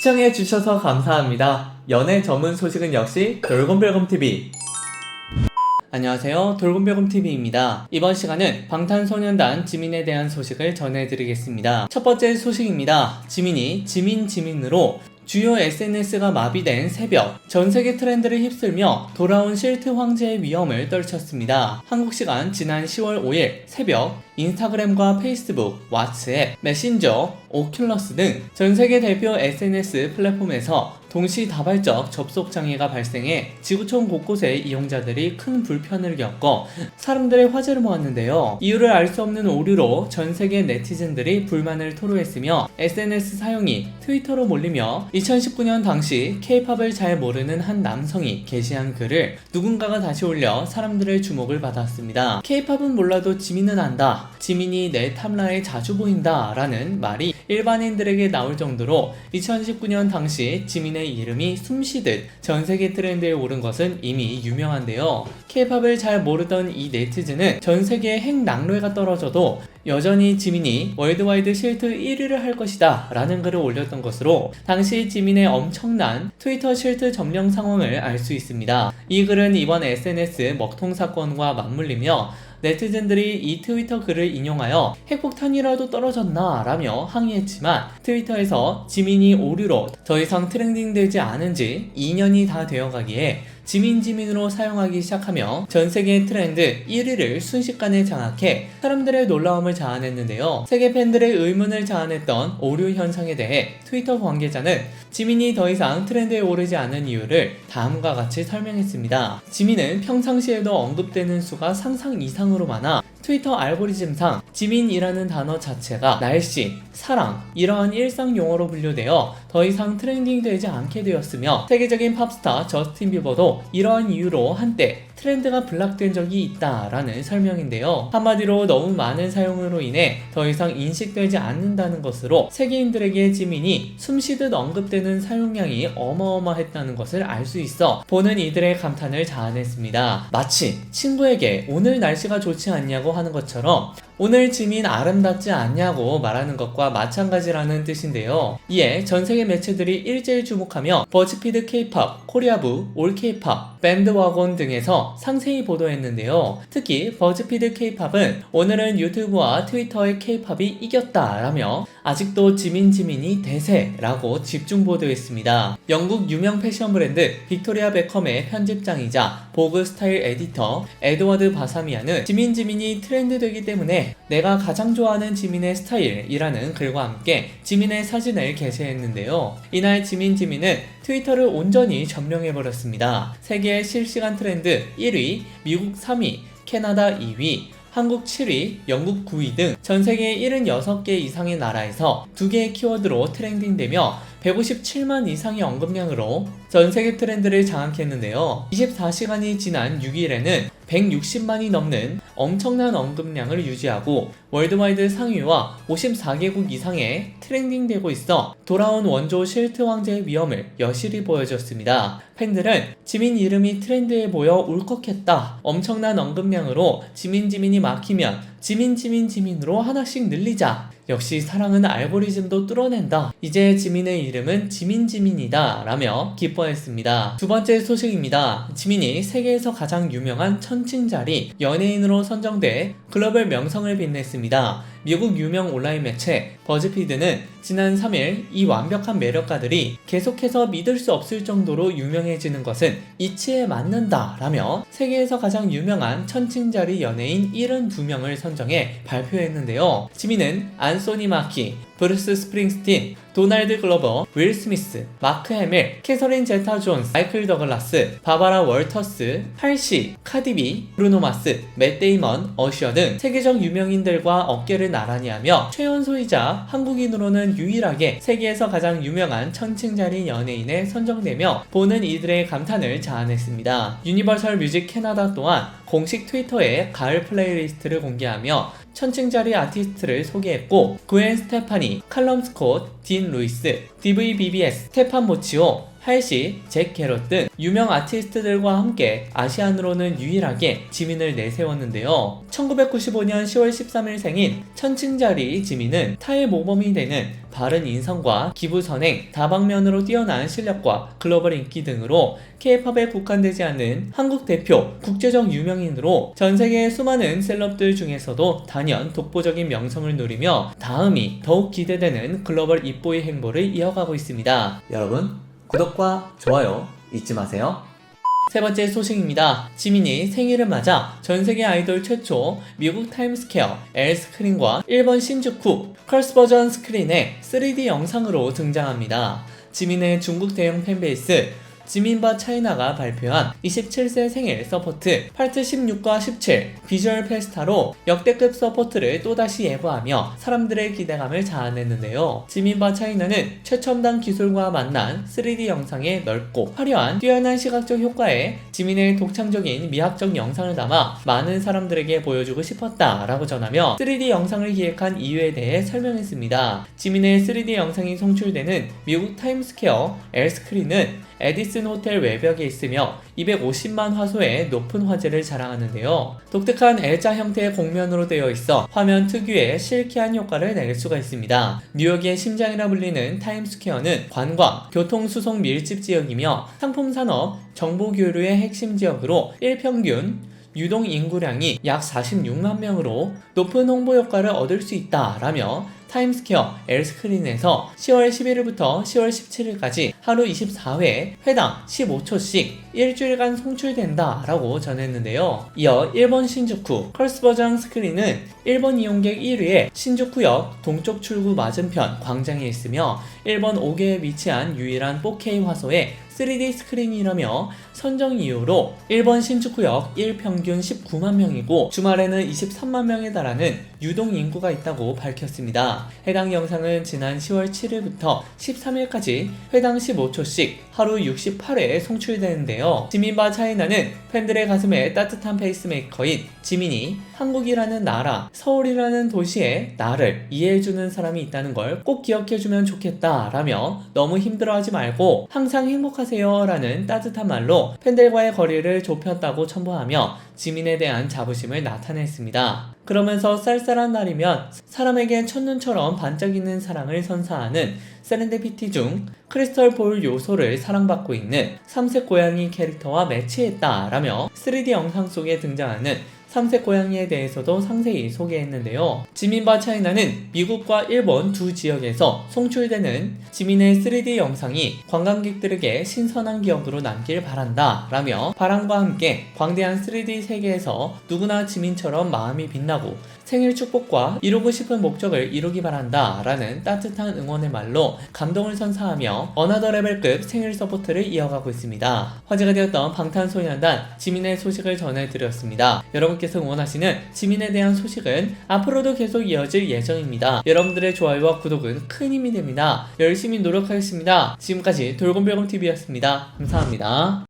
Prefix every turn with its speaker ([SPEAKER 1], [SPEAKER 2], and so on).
[SPEAKER 1] 시청해 주셔서 감사합니다. 연애 전문 소식은 역시 돌곰별곰TV. 안녕하세요. 돌곰별곰TV입니다. 이번 시간은 방탄소년단 지민에 대한 소식을 전해드리겠습니다. 첫 번째 소식입니다. 지민이 지민 지민으로 주요 SNS가 마비된 새벽, 전 세계 트렌드를 휩쓸며 돌아온 실트 황제의 위험을 떨쳤습니다. 한국 시간 지난 10월 5일 새벽, 인스타그램과 페이스북, 왓츠앱, 메신저, 오큘러스 등 전 세계 대표 SNS 플랫폼에서 동시다발적 접속 장애가 발생해 지구촌 곳곳에 이용자들이 큰 불편을 겪어 사람들의 화제를 모았는데요. 이유를 알 수 없는 오류로 전 세계 네티즌들이 불만을 토로했으며 SNS 사용이 트위터로 몰리며 2019년 당시 케이팝을 잘 모르는 한 남성이 게시한 글을 누군가가 다시 올려 사람들의 주목을 받았습니다. 케이팝은 몰라도 지민은 안다. 지민이 내 탐라에 자주 보인다. 라는 말이 일반인들에게 나올 정도로 2019년 당시 지민의 이름이 숨쉬듯 전 세계 트렌드에 오른 것은 이미 유명한데요. 케이팝을 잘 모르던 이 네티즌은 전 세계의 핵 낙뢰가 떨어져도 여전히 지민이 월드와이드 실트 1위를 할 것이다 라는 글을 올렸던 것으로 당시 지민의 엄청난 트위터 실트 점령 상황을 알 수 있습니다. 이 글은 이번 SNS 먹통 사건과 맞물리며 네티즌들이 이 트위터 글을 인용하여 핵폭탄이라도 떨어졌나 라며 항의했지만 트위터에서 지민이 오류로 더 이상 트렌딩 되지 않은 지 2년이 다 되어가기에 지민지민으로 사용하기 시작하며 전 세계 트렌드 1위를 순식간에 장악해 사람들의 놀라움을 자아냈는데요. 세계 팬들의 의문을 자아냈던 오류 현상에 대해 트위터 관계자는 지민이 더 이상 트렌드에 오르지 않은 이유를 다음과 같이 설명했습니다. 지민은 평상시에도 언급되는 수가 상상 이상으로 많아 트위터 알고리즘상 지민이라는 단어 자체가 날씨, 사랑, 이러한 일상 용어로 분류되어 더 이상 트렌딩 되지 않게 되었으며 세계적인 팝스타 저스틴 비버도 이러한 이유로 한때 트렌드가 블락된 적이 있다라는 설명인데요. 한마디로 너무 많은 사용으로 인해 더 이상 인식되지 않는다는 것으로 세계인들에게 지민이 숨쉬듯 언급되는 사용량이 어마어마했다는 것을 알 수 있어 보는 이들의 감탄을 자아냈습니다. 마치 친구에게 오늘 날씨가 좋지 않냐고 하는 것처럼 오늘 지민 아름답지 않냐고 말하는 것과 마찬가지라는 뜻인데요. 이에 전 세계 매체들이 일제히 주목하며 버즈피드 케이팝, 코리아부, 올 케이팝, 밴드와곤 등에서 상세히 보도했는데요. 특히 버즈피드 케이팝은 오늘은 유튜브와 트위터의 케이팝이 이겼다라며 아직도 지민 지민이 대세라고 집중 보도했습니다. 영국 유명 패션 브랜드 빅토리아 베컴의 편집장이자 보그 스타일 에디터 에드워드 바사미아는 지민 지민이 트렌드 되기 때문에 내가 가장 좋아하는 지민의 스타일이라는 글과 함께 지민의 사진을 게시했는데요. 이날 지민 지민은 트위터를 온전히 점령해버렸습니다. 세계 실시간 트렌드 1위, 미국 3위, 캐나다 2위, 한국 7위, 영국 9위 등 전 세계 76개 이상의 나라에서 두 개의 키워드로 트렌딩되며 157만 이상의 언급량으로 전 세계 트렌드를 장악했는데요. 24시간이 지난 6일에는 160만이 넘는 엄청난 언급량을 유지하고 월드와이드 상위와 54개국 이상의 트렌딩되고 있어 돌아온 원조 실트 왕제의 위험을 여실히 보여줬습니다. 팬들은 지민 이름이 트렌드에 보여 울컥했다. 엄청난 언급량으로 지민 지민이 막히면 지민 지민 지민으로 하나씩 늘리자. 역시 사랑은 알고리즘도 뚫어낸다. 이제 지민의 이름은 지민지민이다. 라며 기뻐했습니다. 두 번째 소식입니다. 지민이 세계에서 가장 유명한 천 칭자리 연예인으로 선정돼 글로벌 명성을 빛냈습니다. 미국 유명 온라인 매체 버즈피드는 지난 3일 이 완벽한 매력가들이 계속해서 믿을 수 없을 정도로 유명해지는 것은 이치에 맞는다 라며 세계에서 가장 유명한 천칭자리 연예인 72명을 선정해 발표했는데요. 지민은 안소니 마키, 브루스 스프링스틴, 도날드 글로버, 윌 스미스, 마크 해밀, 캐서린 제타 존스, 마이클 더글라스, 바바라 월터스, 할시, 카디비, 브루노 마스, 맷 데이먼, 어시어 등 세계적 유명인들과 어깨를 나란히 하며 최연소이자 한국인으로는 유일하게 세계에서 가장 유명한 천칭자리 연예인에 선정되며 보는 이들의 감탄을 자아냈습니다. 유니버설 뮤직 캐나다 또한 공식 트위터에 가을 플레이리스트를 공개하며 천칭자리 아티스트를 소개했고 구엔 스테파니, 칼럼 스콧, 딘 루이스, DVBBS, 스테판 모치오, 할시, 잭 게럿 등 유명 아티스트들과 함께 아시안으로는 유일하게 지민을 내세웠는데요. 1995년 10월 13일 생인 천칭자리 지민은 타의 모범이 되는 바른 인성과 기부 선행, 다방면으로 뛰어난 실력과 글로벌 인기 등으로 K-팝에 국한되지 않는 한국 대표 국제적 유명인으로 전 세계의 수많은 셀럽들 중에서도 단연 독보적인 명성을 누리며 다음이 더욱 기대되는 글로벌 입보이 행보를 이어가고 있습니다. 여러분 구독과 좋아요 잊지 마세요. 세 번째 소식입니다. 지민이 생일을 맞아 전 세계 아이돌 최초 미국 타임스퀘어 L 스크린과 일본 신주쿠 컬스 버전 스크린의 3D 영상으로 등장합니다. 지민의 중국 대형 팬베이스 지민바 차이나가 발표한 27세 생일 서포트 파트 16과 17 비주얼 페스타로 역대급 서포트를 또다시 예고하며 사람들의 기대감을 자아냈는데요. 지민바 차이나는 최첨단 기술과 만난 3D 영상의 넓고 화려한 뛰어난 시각적 효과에 지민의 독창적인 미학적 영상을 담아 많은 사람들에게 보여주고 싶었다 라고 전하며 3D 영상을 기획한 이유에 대해 설명했습니다. 지민의 3D 영상이 송출되는 미국 타임스퀘어 L스크린은 에디슨 호텔 외벽에 있으며 250만 화소의 높은 화질을 자랑하는데요. 독특한 L자 형태의 곡면으로 되어 있어 화면 특유의 실키한 효과를 낼 수가 있습니다. 뉴욕의 심장이라 불리는 타임스퀘어는 관광, 교통수송 밀집 지역이며 상품산업, 정보교류의 핵심 지역으로 일평균 유동 인구량이 약 46만 명으로 높은 홍보 효과를 얻을 수 있다라며 타임스퀘어 L스크린에서 10월 11일부터 10월 17일까지 하루 24회 회당 15초씩 일주일간 송출된다 라고 전했는데요. 이어 일본 신주쿠 컬스 버전 스크린은 일본 이용객 1위의 신주쿠역 동쪽 출구 맞은편 광장에 있으며 일본 5개에 위치한 유일한 4K 화소의 3D 스크린이라며 선정 이후로 일본 신주쿠역 1평균 19만 명이고 주말에는 23만 명에 달하는 유동 인구가 있다고 밝혔습니다. 해당 영상은 지난 10월 7일부터 13일까지 회당 15초씩 하루 68회 송출되는데요. 지민바 차이나는 팬들의 가슴에 따뜻한 페이스메이커인 지민이 한국이라는 나라, 서울이라는 도시에 나를 이해해주는 사람이 있다는 걸 꼭 기억해주면 좋겠다 라며 너무 힘들어하지 말고 항상 행복하세요 라는 따뜻한 말로 팬들과의 거리를 좁혔다고 첨부하며 지민에 대한 자부심을 나타냈습니다. 그러면서 쌀쌀한 날이면 사람에게 첫눈처럼 반짝이는 사랑을 선사하는 세렌데피티 중 크리스털 볼 요소를 사랑받고 있는 삼색 고양이 캐릭터와 매치했다라며 3D 영상 속에 등장하는 삼색 고양이에 대해서도 상세히 소개했는데요. 지민바 차이나는 미국과 일본 두 지역에서 송출되는 지민의 3D 영상이 관광객들에게 신선한 기억으로 남길 바란다 라며 바람과 함께 광대한 3D 세계에서 누구나 지민처럼 마음이 빛나고 생일 축복과 이루고 싶은 목적을 이루기 바란다 라는 따뜻한 응원의 말로 감동을 선사하며 어나더 레벨급 생일 서포트를 이어가고 있습니다. 화제가 되었던 방탄소년단 지민의 소식을 전해드렸습니다. 여러분께서 응원하시는 지민에 대한 소식은 앞으로도 계속 이어질 예정입니다. 여러분들의 좋아요와 구독은 큰 힘이 됩니다. 열심히 노력하겠습니다. 지금까지 돌곰별곰TV였습니다. 감사합니다.